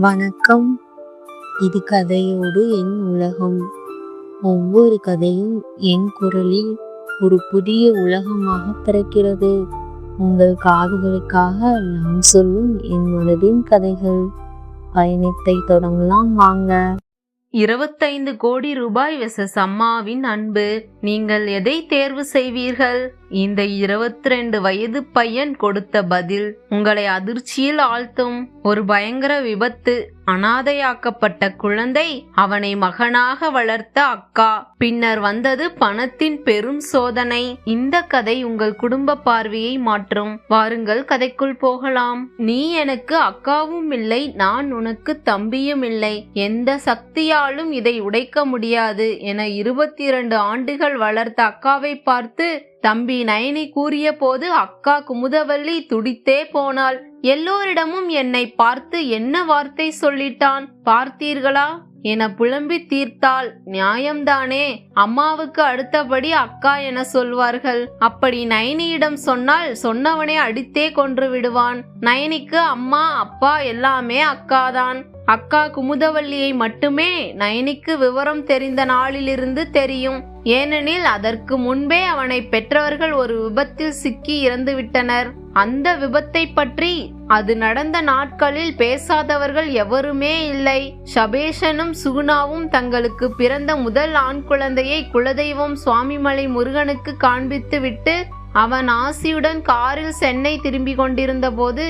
வணக்கம். இது கதையோடு என் உலகம். ஒவ்வொரு கதையும் என் குரலில் ஒரு புதிய உலகமாக பிறக்கிறது. உங்கள் காதுகளுக்காக நான் சொல்லும் என் மனதின் கதைகள். பயணத்தை தொடங்கலாம் வாங்க. இருபத்தைந்து கோடி ரூபாய் வெசஸ் அம்மாவின் அன்பு. நீங்கள் எதை தேர்வு செய்வீர்கள்? இந்த இருபத்தி ரெண்டு வயது பையன் கொடுத்த பதில் உங்களை அதிர்ச்சியில் ஆழ்த்தும். ஒரு பயங்கர விபத்து. அனாதையாக்கப்பட்ட குழந்தை அவனை மகனாக வளர்த்த அக்கா. பின்னர் வந்தது பணத்தின் பெரும் சோதனை. இந்த கதை உங்கள் குடும்ப பார்வையை மாற்றும். வாருங்கள் கதைக்குள் போகலாம். நீ எனக்கு அக்காவும் இல்லை நான் உனக்கு தம்பியும் இல்லை. எந்த சக்தியாலும் இதை உடைக்க முடியாது என இருபத்தி இரண்டு ஆண்டுகள் வளர்த்த அக்காவை பார்த்து தம்பி நயனி கூறிய போது அக்கா குமுதவல்லி துடித்தே போனாள். எல்லோரிடமும் என்னை பார்த்து என்ன வார்த்தை சொல்லிட்டான்? பார்த்தீர்களா? என புலம்பி தீர்த்தாள் நியாயம்தானே? அம்மாவுக்கு அடுத்தபடி அக்கா என சொல்வார்கள். அப்படி நயனியிடம் சொன்னால் சொன்னவனை அடித்தே கொன்று விடுவான். நயனிக்கு அம்மா அப்பா எல்லாமே அக்காதான். அக்கா குமுதவல்லியை மட்டுமே நயனிக்கு விவரம் தெரிந்த நாளிலிருந்து தெரியும். ஏனெனில் அதற்கு முன்பே அவனை பெற்றவர்கள் ஒரு விபத்தில் சிக்கி இறந்துவிட்டனர். அந்த விபத்தை பற்றி அது நடந்த நாட்களில் பேசாதவர்கள் எவருமே இல்லை. சபேஷனும் சுகுணாவும் தங்களுக்கு பிறந்த முதல் ஆண் குழந்தையை குலதெய்வம் சுவாமிமலை முருகனுக்கு காண்பித்து விட்டு அவன் ஆசியுடன் காரில் சென்னை திரும்பிக் கொண்டிருந்த போது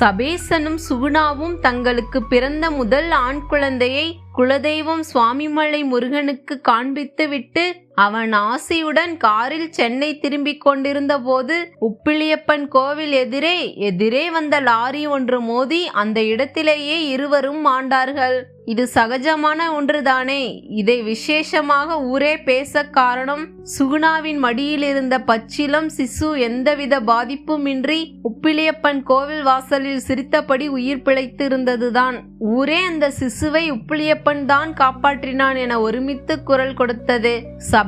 சபேசனும் சுகுணாவும் தங்களுக்கு பிறந்த முதல் ஆண் குழந்தையை குலதெய்வம் சுவாமிமலை முருகனுக்கு காண்பித்து விட்டு அவன் ஆசையுடன் காரில் சென்னை திரும்பிக் கொண்டிருந்த போது உப்பிலியப்பன் கோவில் எதிரே எதிரே வந்த லாரி ஒன்று மோதி அந்த இடத்திலேயே இருவரும் மாண்டார்கள் இது சகஜமான ஒன்றுதானே? இதை விசேஷமாக ஊரே பேச காரணம் சுகுணாவின் மடியில் இருந்த பச்சிலம் சிசு எந்தவித பாதிப்புமின்றி உப்பிலியப்பன் கோவில் வாசலில் சிரித்தபடி உயிர் பிழைத்து இருந்ததுதான் ஊரே அந்த சிசுவை உப்பிலியப்பன் தான் காப்பாற்றினான் என ஒருமித்து குரல் கொடுத்தது.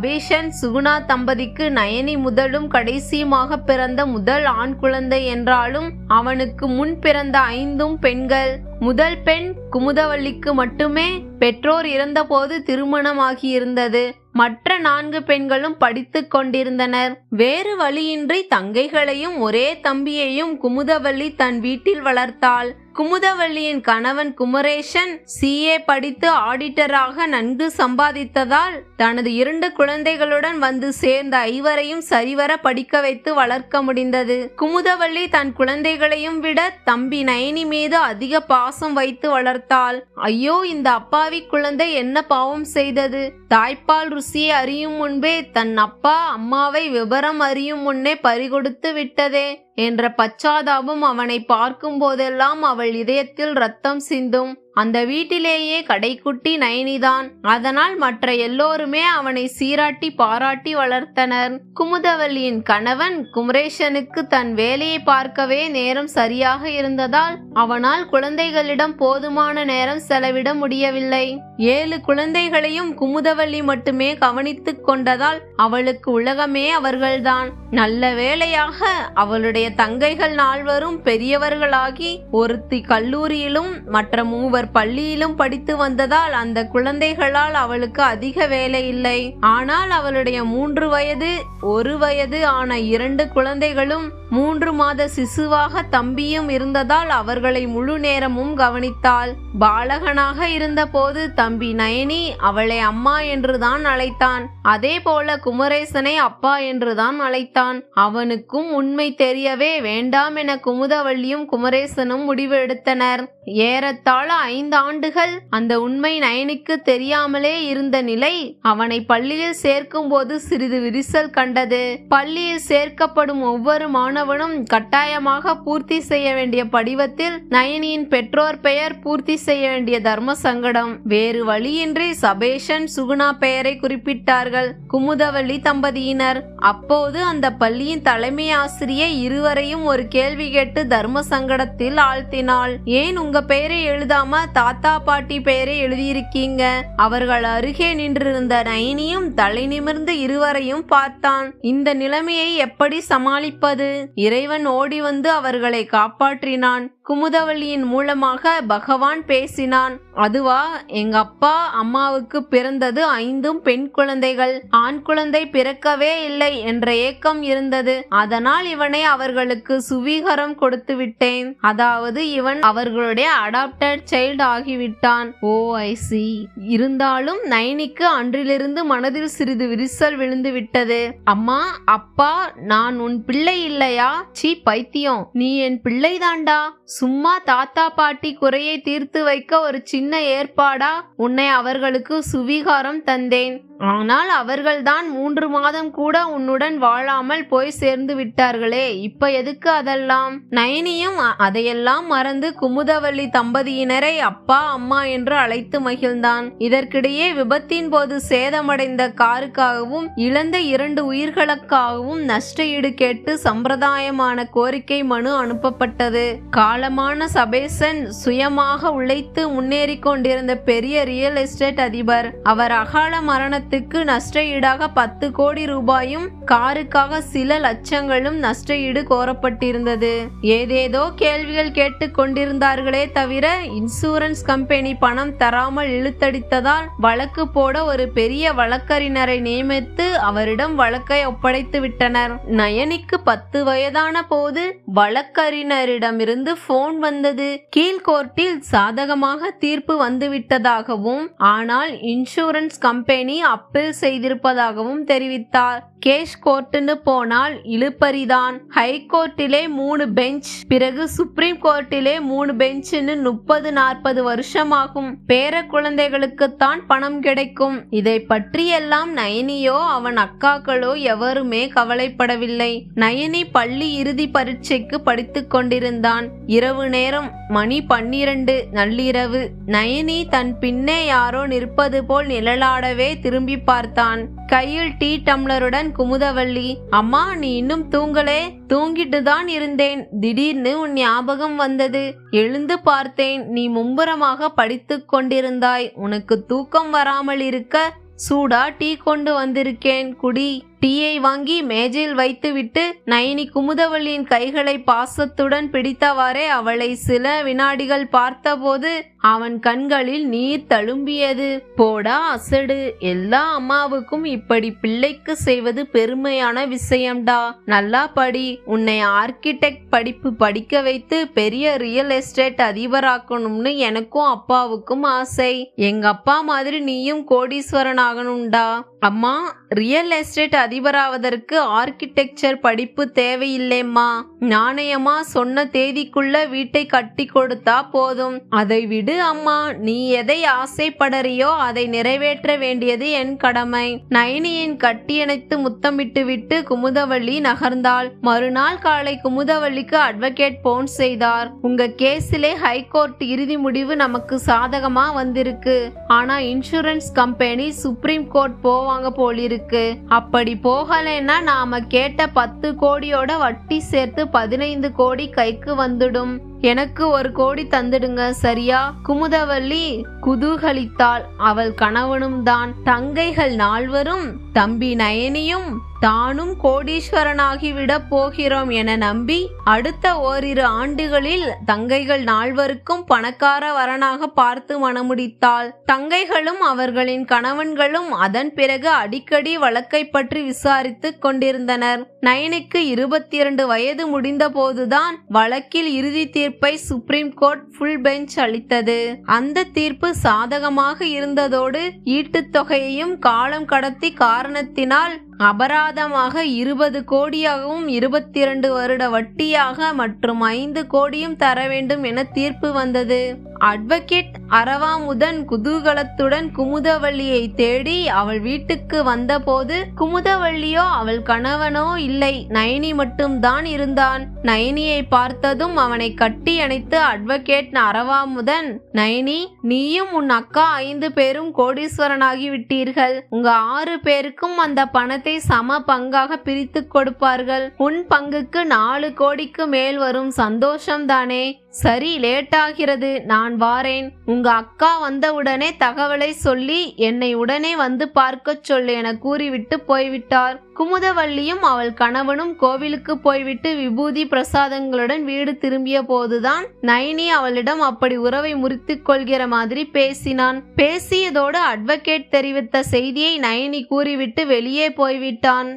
சபேஷன் சுகுணா தம்பதிக்கு நயனி முதலும் கடைசியுமாக பிறந்த முதல் ஆண் குழந்தை என்றாலும் அவனுக்கு முன் பிறந்த ஐந்தும் பெண்கள். முதல் பெண் குமுதவள்ளிக்கு மட்டுமே பெற்றோர் இறந்தபோது திருமணமாகியிருந்தது. மற்ற நான்கு பெண்களும் படித்து கொண்டிருந்தனர். வேறு வழியின்றி தங்கைகளையும் ஒரே தம்பியையும் குமுதவள்ளி தன் வீட்டில் வளர்த்தாள். குமுதவள்ளியின் கணவன் குமரேசன் சிஏ படித்து ஆடிட்டராக நன்கு சம்பாதித்ததால் தனது இரண்டு குழந்தைகளுடன் வந்து சேர்ந்த ஐவரையும் சரிவர படிக்க வைத்து வளர்க்க முடிந்தது. குமுதவள்ளி தன் குழந்தைகளையும் விட தம்பி நயனி மீது அதிக பாசம் வைத்து வளர்த்தாள். ஐயோ இந்த அப்பாவி குழந்தை என்ன பாவம் செய்தது? தாய்ப்பால் ருசியை அறியும் முன்பே தன் அப்பா அம்மாவை விவரம் அறியும் முன்னே பறிகொடுத்து விட்டதே. என்ற பச்சாதாபம் அவனை பார்க்கும் போதெல்லாம் அவள் இதயத்தில் ரத்தம் சிந்தும். அந்த வீட்டிலேயே கடைக்குட்டி நயனிதான் அதனால் மற்ற எல்லோருமே அவனை சீராட்டி பாராட்டி வளர்த்தனர். குமுதவல்லியின் கணவன் குமரேஷனுக்கு தன் வேலையை பார்க்கவே நேரம் சரியாக இருந்ததால் அவனால் குழந்தைகளிடம் போதுமான நேரம் செலவிட முடியவில்லை. ஏழு குழந்தைகளையும் குமுதவல்லி மட்டுமே கவனித்துக் கொண்டதால் அவளுக்கு உலகமே அவர்கள்தான். நல்ல வேளையாக அவளுடைய தங்கைகள் நால்வரும் பெரியவர்களாகி ஒருத்தி கல்லூரியிலும் மற்ற மூவர் பள்ளியிலும் படித்து வந்ததால் அந்த குழந்தைகளால் அவளுக்கு அதிக வேலை இல்லை. ஆனால் அவளுடைய மூன்று வயது ஒரு வயது ஆன இரண்டு குழந்தைகளும் மூன்று மாத சிசுவாக தம்பியும் இருந்ததால் அவர்களை முழு நேரமும் கவனித்தாள். பாலகனாக இருந்தபோது தம்பி நயனி அவளை அம்மா என்றுதான் அழைத்தான். அதே போல குமரேசனை அப்பா என்றுதான் அழைத்தான். அவனுக்கும் உண்மை தெரியவே வேண்டாம் என குமுதவள்ளியும் குமரேசனும் முடிவு எடுத்தனர் ஏறத்தாழ ஐந்து ஆண்டுகள் அந்த உண்மை நயனுக்கு தெரியாமலே இருந்த நிலை அவனை பள்ளியில் சேர்க்கும் போது சிறிது விரிசல் கண்டது. பள்ளியில் சேர்க்கப்படும் ஒவ்வொரு மாணவனும் கட்டாயமாக பூர்த்தி செய்ய வேண்டிய படிவத்தில் நயனியின் பெற்றோர் பெயர் பூர்த்தி செய்ய வேண்டிய தர்ம சங்கடம். வேறு வழியின்றி சபேஷன் சுகுணா பெயரை குறிப்பிட்டார்கள். குமுதவள்ளி தம்பதியினர். அப்போது அந்த பள்ளியின் தலைமை ஆசிரியை இருவரையும் ஒரு கேள்வி கேட்டு தர்ம சங்கடத்தில் ஆழ்த்தினாள். ஏன் உங்க பெயரை எழுதாம தாத்தா பாட்டி பெயரை எழுதியிருக்கீங்க. அவர்கள் அருகே நின்றிருந்த நயனியும் தலை நிமிர்ந்து இருவரையும் பார்த்தான். இந்த நிலைமையை எப்படி சமாளிப்பது? இறைவன் ஓடி வந்து அவர்களை காப்பாற்றினான். குமுதவள்ளியின் மூலமாக பகவான் பேசினான். அதுவா எங்க அப்பா அம்மாவுக்கு பிறந்தது ஐந்தும் பெண் குழந்தைகள். ஆண் குழந்தை பிறக்கவே இல்லை என்ற ஏக்கம் இருந்தது. அதனால் இவனை அவர்களுக்கு சுவீகரம் கொடுத்து விட்டேன். அதாவது இவன் அவர்களுடைய அடாப்டட் சைல்டு ஆகிவிட்டான். ஓ ஐ சி இருந்தாலும் நைனிக்கு அன்றிலிருந்து மனதில் சிறிது விரிசல் விழுந்து விட்டது. அம்மா அப்பா நான் உன் பிள்ளை இல்லையா? சீ பைத்தியம். நீ என் பிள்ளைதான்டா சும்மா தாத்தா பாட்டி குறையை தீர்த்து வைக்க ஒரு சின்ன ஏற்பாடா உன்னை அவர்களுக்கு சுவீகாரம் தந்தேன். ஆனால் அவர்கள்தான் மூன்று மாதம் கூட உன்னுடன் வாழாமல் போய் சேர்ந்து விட்டார்களே. இப்ப எதுக்கு அதெல்லாம்? நயனியும் அதையெல்லாம் மறந்து குமுதவள்ளி தம்பதியினரை அப்பா அம்மா என்று அழைத்து மகிழ்ந்தான். இதற்கிடையே விபத்தின் போது சேதமடைந்த காருக்காகவும் இழந்த இரண்டு உயிர்களுக்காகவும் நஷ்ட ஈடு கேட்டு சம்பிரதாயமான கோரிக்கை மனு அனுப்பப்பட்டது. காலமான சபேசன் சுயமாக உழைத்து முன்னேறி கொண்டிருந்த பெரிய ரியல் எஸ்டேட் அதிபர் அவர் அகால நிறுவனத்துக்கு நஷ்ட ஈடாக பத்து கோடி ரூபாயும் காருக்காக சில லட்சங்களும் நஷ்ட ஈடு கோரப்பட்டிருந்தது. ஏதேதோ கேள்விகள் கேட்டு கொண்டிருந்தார்களே தவிர இன்சூரன்ஸ் கம்பெனி பணம் தராமல் இழுத்தடித்ததால் வழக்கு போட ஒரு பெரிய வழக்கறிஞரை நியமித்து அவரிடம் வழக்கை ஒப்படைத்து விட்டனர். நயனிக்கு பத்து வயதான போது வழக்கறிஞரிடமிருந்து போன் வந்தது. கீழ்கோர்ட்டில் சாதகமாக தீர்ப்பு வந்துவிட்டதாகவும் ஆனால் இன்சூரன்ஸ் கம்பெனி அப்பீல் செய்திருப்பதாகவும் தெரிவித்தார். கேஷ் கோர்ட்டுன்னு போனால் இழுப்பறிதான். ஹை கோர்ட்டிலே மூணு பெஞ்ச் பிறகு சுப்ரீம் கோர்ட்டிலே மூணு பெஞ்சுன்னு முப்பது நாற்பது வருஷமாகும். பேர குழந்தைகளுக்குத்தான் பணம் கிடைக்கும். இதை பற்றியெல்லாம் நயனியோ அவன் அக்காக்களோ எவருமே கவலைப்படவில்லை. நயனி பள்ளி இறுதி பரீட்சைக்கு படித்துக் கொண்டிருந்தான். இரவு நேரம் மணி பன்னிரண்டு நள்ளிரவு. நயனி தன் பின்னே யாரோ நிற்பது போல் நிழலாடவே திரும்பி பார்த்தான். கையில் டீ டம்ளருடன் குமுதவள்ளி அம்மா நீ இன்னும் தூங்கலே? தூங்கிட்டு தான் இருந்தேன். திடீர்னு உன் ஞாபகம் வந்தது. எழுந்து பார்த்தேன். நீ மும்புறமாக படித்து கொண்டிருந்தாய். உனக்கு தூக்கம் வராமல் இருக்க. சூடா டீ கொண்டு வந்திருக்கேன். குடி. டீயை வாங்கி மேஜையில் வைத்துவிட்டு நயனி குமுதவள்ளியின் கைகளை பாசத்துடன் பிடித்தவாறே அவளை சில வினாடிகள் பார்த்தபோது அவன் கண்களில் நீர் தழும்பியது. போடா அசடு. எல்லா அம்மாவுக்கும் இப்படி பிள்ளைக்கு செய்வது பெருமையான விஷயம்டா. நல்லா படி. உன்னை ஆர்கிடெக்ட் படிப்பு படிக்க வைத்து பெரிய ரியல் எஸ்டேட் அதிபராக்கணும்னு எனக்கும் அப்பாவுக்கும் ஆசை. எங்க அப்பா மாதிரி நீயும் கோடீஸ்வரன் ஆகணும்டா அம்மா ரியல் எஸ்டேட் அதிபராவதற்கு ஆர்கிடெக்சர் படிப்பு தேவையில்லைம்மா. நாணயமா சொன்ன தேதிக்குள்ள வீட்டை கட்டி கொடுத்தா போதும். அதை விடு அம்மா. நீ எதை ஆசைப்படறியோ அதை நிறைவேற்ற வேண்டியது என் கடமை. நயனியின் கட்டியணைத்து முத்தமிட்டு விட்டு குமுதவள்ளி நகர்ந்தாள். மறுநாள் காலை குமுதவள்ளிக்கு அட்வொகேட் போன் செய்தார். உங்க கேஸிலே ஹைகோர்ட் இறுதி முடிவு நமக்கு சாதகமா வந்திருக்கு. ஆனா இன்சூரன்ஸ் கம்பெனி சுப்ரீம் கோர்ட் போவாங்க போலிருக்கு. அப்படி போகலைன்னா நாம கேட்ட பத்து கோடியோட வட்டி சேர்த்து பதினைந்து கோடி கைக்கு வந்துடும். எனக்கு ஒரு கோடி தந்துடுங்க சரியா? குமுதவல்லி குதூகலித்தாள். அவள் கணவனும் தான் தங்கைகள் நால்வரும் தம்பி நயனியும் தானும் கோடீஸ்வரனாகிவிட போகிறோம் என நம்பி அடுத்த ஓரிரு ஆண்டுகளில் தங்கைகள் நால்வருக்கும் பணக்கார வரனாக பார்த்து மணமுடித்தாள். தங்கைகளும் அவர்களின் கணவன்களும் அதன் பிறகு அடிக்கடி வழக்கை பற்றி விசாரித்துக் கொண்டிருந்தனர். நயனிக்கு இருபத்தி இரண்டு வயது முடிந்தபோதுதான் வழக்கில் இறுதி தீர்ப்பு சுப்ரீம் கோர்ட் ஃபுல் பெஞ்ச் அளித்தது. அந்த தீர்ப்பு சாதகமாக இருந்ததோடு ஈட்டுத் தொகையையும் காலம் கடத்தி காரணத்தினால் அபராதமாக இருபது கோடியாகவும் இருபத்தி இரண்டு வருட வட்டியாக மற்றும் ஐந்து கோடியும் தர வேண்டும் என தீர்ப்பு வந்தது. அட்வொகேட் அரவாமுதன் குதூகலத்துடன் குமுதவள்ளியை தேடி அவள் வீட்டுக்கு வந்தபோது குமுதவள்ளியோ அவள் கணவனோ இல்லை நயனி மட்டும்தான் இருந்தான். நயனியை பார்த்ததும் அவனை கட்டி அணைத்து அட்வொகேட் அரவாமுதன் நயனி நீயும் உன் அக்கா ஐந்து பேரும் கோடீஸ்வரனாகி விட்டீர்கள் உங்க ஆறு பேருக்கும் அந்த பணத்தை சம பங்காக பிரித்து கொடுப்பார்கள். உன் பங்குக்கு நாலு கோடிக்கு மேல் வரும் சந்தோஷம் தானே சரி லேட்டாகிறது நான் வாரேன். உங்க அக்கா வந்தவுடனே தகவலை சொல்லி என்னை உடனே வந்து பார்க்கச் சொல்லு என கூறிவிட்டு போய்விட்டார். குமுதவள்ளியும் அவள் கணவனும் கோவிலுக்கு போய்விட்டு விபூதி பிரசாதங்களுடன் வீடு திரும்பிய போதுதான் நைனி அவளிடம் அப்படி உறவை முறித்துக் கொள்கிற மாதிரி பேசினான். பேசியதோடு அட்வொகேட் தெரிவித்த செய்தியை நயனி கூறிவிட்டு வெளியே போய்விட்டான்.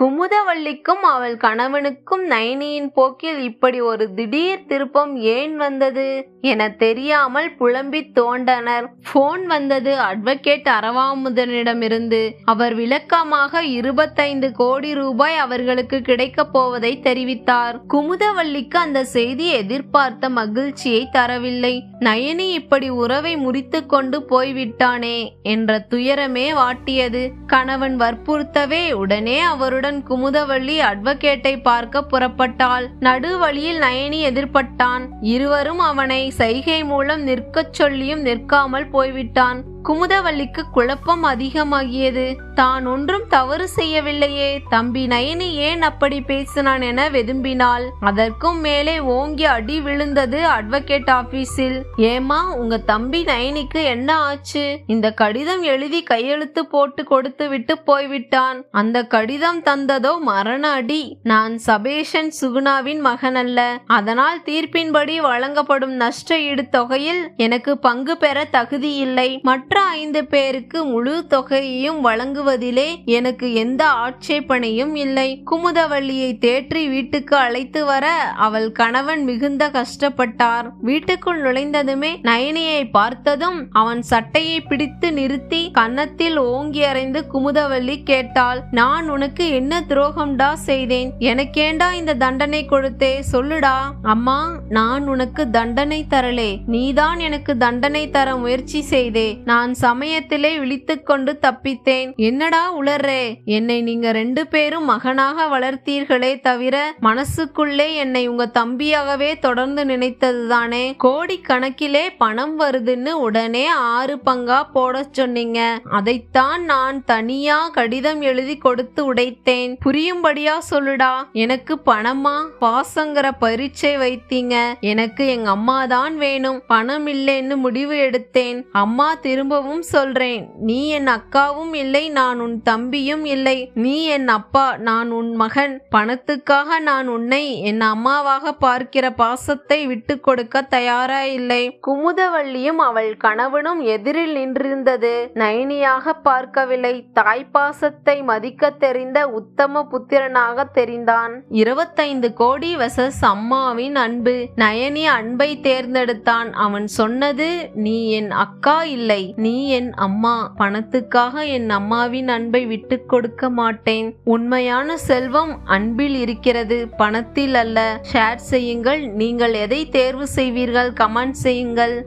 குமுதவள்ளிக்கும் அவள் கணவனுக்கும் நயனியின் போக்கில் இப்படி ஒரு திடீர் திருப்பம் ஏன் வந்தது என தெரியாமல் புலம்பித் தோண்டனர். போன் வந்தது. அட்வொகேட் அரவாமுதனிடமிருந்து அவர் விளக்கமாக இருபத்தைந்து கோடி ரூபாய் அவர்களுக்கு கிடைக்கப் போவதை தெரிவித்தார். குமுதவள்ளிக்கு அந்த செய்தி எதிர்பார்த்த மகிழ்ச்சியை தரவில்லை. நயனி இப்படி உறவை முறித்து கொண்டு போய்விட்டானே என்ற துயரமே வாட்டியது. கணவன் வற்புறுத்தவே உடனே அவருடன் குமுதவள்ளி அட்வொகேட்டை பார்க்க புறப்பட்டாள். நடுவழியில் நயனி எதிர்பட்டான். இருவரும் அவனை சைகை மூலம் நிற்கச் சொல்லியும் நிற்காமல் போய்விட்டான். குமுதவள்ளிக்கு குழப்பம் அதிகமாகியது. தான் ஒன்றும் தவறு செய்யவில்லையே. தம்பி நயனி ஏன் அப்படி பேசினான் என வெதும்பினாள். அதற்கும் மேலே ஓங்கி அடி விழுந்தது அட்வொகேட் ஆபீஸில் ஏமா உங்க தம்பி நயனிக்கு என்ன ஆச்சு? இந்த கடிதம் எழுதி கையெழுத்து போட்டு கொடுத்து விட்டு போய்விட்டான். அந்த கடிதம் தந்ததோ மரண அடி. நான் சபேஷன் சுகுணாவின் மகன் அல்ல. அதனால் தீர்ப்பின்படி வழங்கப்படும் நஷ்ட ஈடு தொகையில் எனக்கு பங்கு பெற தகுதி இல்லை. மற்ற ஐந்து பேருக்கு முழு தொகையையும் வழங்குவதிலே எனக்கு எந்த ஆட்சேபனையும் இல்லை. குமுதவள்ளியை தேற்றி வீட்டுக்கு அழைத்து வர அவள் கணவன் மிகுந்த கஷ்டப்பட்டார். வீட்டுக்குள் நுழைந்ததுமே நயனியை பார்த்ததும் அவன் சட்டையை பிடித்து நிறுத்தி கன்னத்தில் ஓங்கி அறைந்து குமுதவள்ளி கேட்டாள் நான் உனக்கு என்ன துரோகம்டா செய்தேன்? எனக்கேண்டா இந்த தண்டனை கொடுத்தே? சொல்லுடா. அம்மா நான் உனக்கு தண்டனை தரலே. நீதான் எனக்கு தண்டனை தர முயற்சி செய்தே. நான் சமயத்திலே விழித்துக்கொண்டு தப்பித்தேன். என்னடா உளர்றே என்னை நீங்க ரெண்டு பேரும் மகனாக வளர்த்தீர்களே தவிர மனசுக்குள்ளே என்னை உங்க தம்பியாகவே தொடர்ந்து நினைத்ததுதானே? கோடி கணக்கிலே பணம் வருதுன்னு உடனே ஆறு பங்கா போட சொன்னீங்க. அதைத்தான் நான் தனியா கடிதம் எழுதி கொடுத்து உடைத்தேன். புரியும்படியா சொல்லுடா. எனக்கு பணமா? பாசங்கிற பரீட்சை வைத்தீங்க. எனக்கு எங்க அம்மா தான் வேணும். பணம் இல்லைன்னு முடிவு எடுத்தேன். அம்மா திரும்ப திரும்பவும் சொல்றேன். நீ என் அக்காவும் இல்லை நான் உன் தம்பியும் இல்லை. நீ என் அப்பா நான் உன் மகன். பணத்துக்காக நான் உன்னை என் அம்மாவாக பார்க்கிற பாசத்தை விட்டு கொடுக்க தயாரா இல்லை. குமுதவள்ளியும் அவள் கணவனும் எதிரில் நின்றிருந்தது. நயனியாக பார்க்கவில்லை. தாய்ப்பாசத்தை மதிக்க தெரிந்த உத்தம புத்திரனாக தெரிந்தான். இருபத்தைந்து கோடி வசஸ் அம்மாவின் அன்பு. நயனி அன்பை தேர்ந்தெடுத்தான். அவன் சொன்னது நீ என் அக்கா இல்லை. நீ என் அம்மா. பணத்துக்காக என் அம்மாவின் அன்பை விட்டு கொடுக்க மாட்டேன். உண்மையான செல்வம் அன்பில் இருக்கிறது. பணத்தில் அல்ல. ஷேர் செய்யுங்கள். நீங்கள் எதை தேர்வு செய்வீர்கள்? கமெண்ட் செய்யுங்கள்.